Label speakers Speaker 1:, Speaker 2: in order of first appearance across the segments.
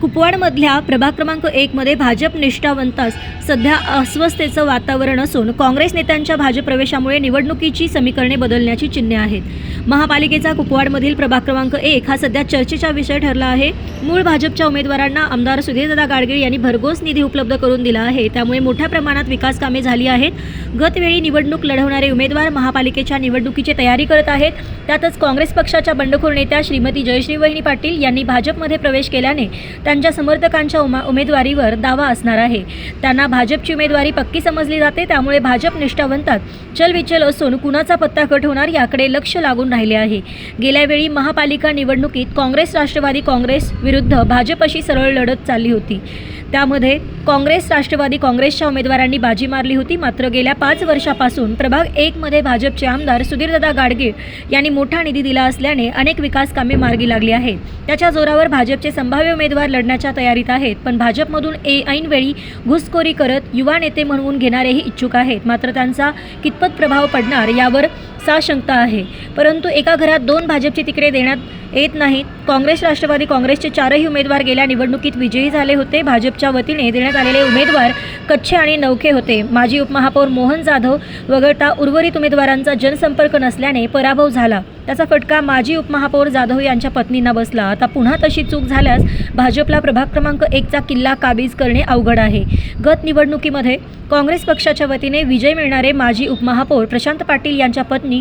Speaker 1: कुपवाडमधल्या प्रभाग क्रमांक एकमध्ये भाजप निष्ठावंतास सध्या अस्वस्थतेचं वातावरण असून काँग्रेस नेत्यांच्या भाजप प्रवेशामुळे निवडणुकीची समीकरणे बदलण्याची चिन्हे आहेत. महापालिकेचा कुपवाडमधील प्रभाग क्रमांक एक हा सध्या चर्चेचा विषय ठरला आहे. मूळ भाजपच्या उमेदवारांना आमदार सुधीरदादा गाडगीळ यांनी भरघोस निधी उपलब्ध करून दिला आहे. त्यामुळे मोठ्या प्रमाणात विकास कामे झाली आहेत. गतवेळी निवडणूक लढवणारे उमेदवार महापालिकेच्या निवडणुकीची तयारी करत आहेत. त्यातच काँग्रेस पक्षाच्या बंडखोर नेत्या श्रीमती जयश्री वहिनी पाटील यांनी भाजपमध्ये प्रवेश केल्याने त्यांच्या समर्थकांच्या उमा उमेदवारीवर दावा असणार आहे. त्यांना भाजपची उमेदवारी पक्की समजली जाते त्यामुळे भाजप निष्ठावंतात चलविचल असून कुणाचा पत्ता कट होणार याकडे लक्ष लागून राहिले आहे. गेल्या वेळी महापालिका निवडणुकीत काँग्रेस राष्ट्रवादी काँग्रेस विरुद्ध भाजपशी सरळ लढत चालली होती. त्यामध्ये काँग्रेस राष्ट्रवादी काँग्रेसच्या उमेदवारांनी बाजी मारली होती मात्र गेल्या पाच वर्षापासून प्रभाग एकमध्ये भाजपचे आमदार सुधीरदादा गाडगीळ यांनी मोठा निधी दिला असल्याने अनेक विकास कामे मार्गी लागली आहेत. त्याच्या जोरावर भाजपचे संभाव्य उमेदवार लढण्याच्या तयारीत आहेत पण भाजपमधून ए ऐनवेळी घुसखोरी करत युवा नेते म्हणवून घेणारेही इच्छुक आहेत. मात्र त्यांचा कितपत प्रभाव पडणार यावर साशंकता आहे. परंतु एका घरात दोन भाजपची तिकडे देण्यात येत नाहीत. काँग्रेस राष्ट्रवादी काँग्रेसचे चारही उमेदवार गेल्या निवडणुकीत विजयी झाले होते. भाजपच्या वतीने देण्यात आलेले उमेदवार कच्छे आणि नौखे होते. माजी उपमहापौर मोहन जाधव वगळता उर्वरित उमेदवारांचा जनसंपर्क नसल्याने पराभव झाला. त्याचा फटका माजी उपमहापौर जाधव यांच्या पत्नींना बसला. आता पुन्हा तशी चूक झाल्यास भाजपला प्रभाग क्रमांक एकचा किल्ला काबीज करणे अवघड आहे. गत निवडणुकीमध्ये काँग्रेस पक्षाच्या वतीने विजय मिळणारे माजी उपमहापौर प्रशांत पाटील यांच्या पत्नी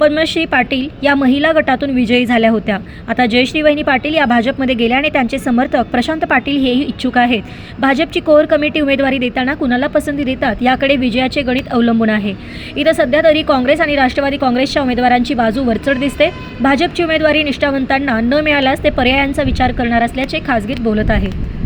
Speaker 1: पद्मश्री पाटील या महिला गटातून विजयी झाल्या होत्या. आता जयश्री वहिनी पाटील या भाजपमध्ये गेल्याने त्यांचे समर्थक प्रशांत पाटील हेही इच्छुक आहेत. भाजपची कोर कमिटी उमेदवारी देताना कुणाला पसंती देतात याकडे विजयाचे गणित अवलंबून आहे. इथं सध्या तरी काँग्रेस आणि राष्ट्रवादी काँग्रेसच्या उमेदवारांची बाजू वरचढ दिसते. भाजपची उमेदवारी निष्ठावंतांना न मिळाल्यास ते पर्यायांचा विचार करणार असल्याचे खासगीत बोलत आहेत